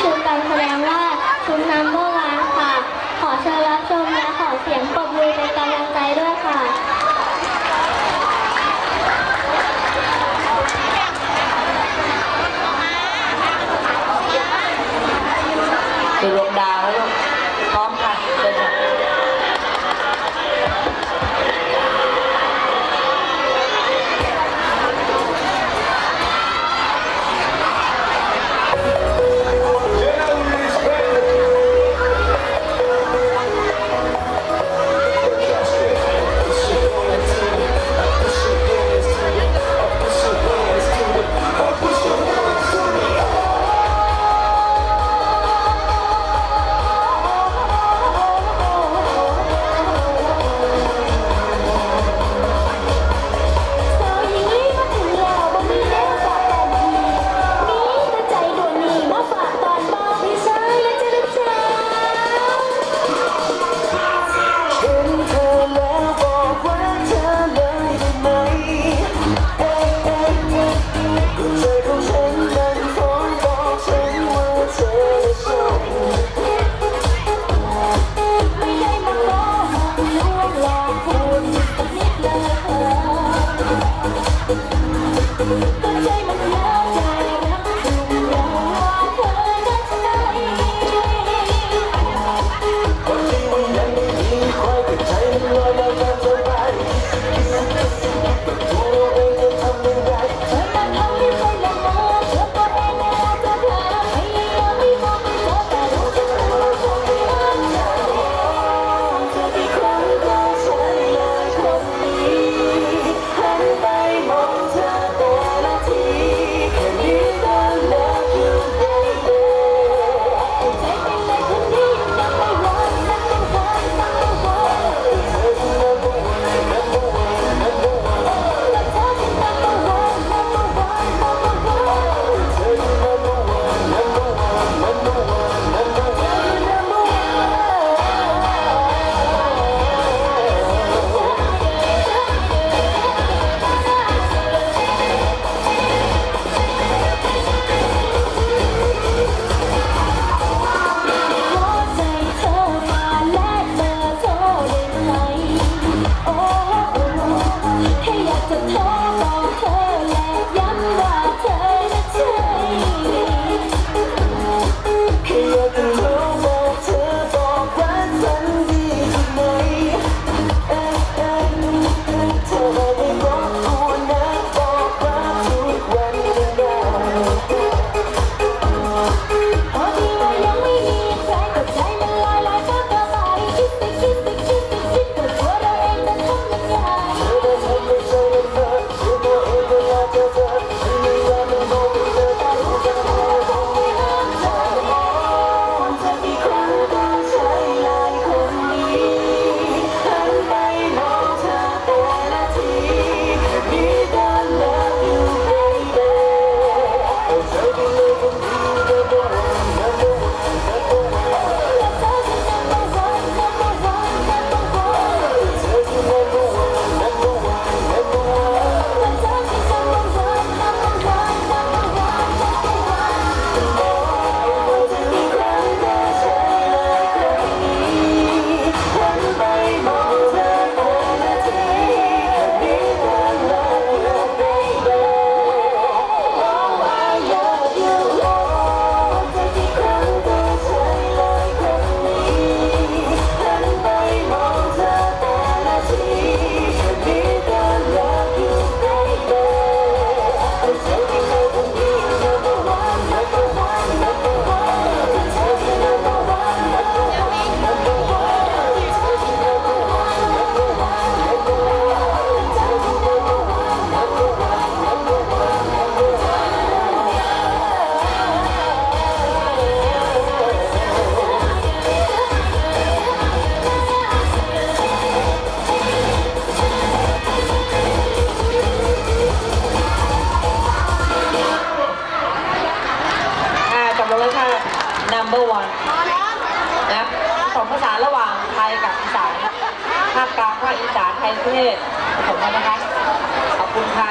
ชูกันแสดงว่าคุณนัมเบอร์ 그 따뜻한 อค่ะ number one นะสองภาษาระหว่างไทยกับอีสานภาคกลางภาคอีสานไทยเทศผสมกันนะคะ ขอบคุณค่ะ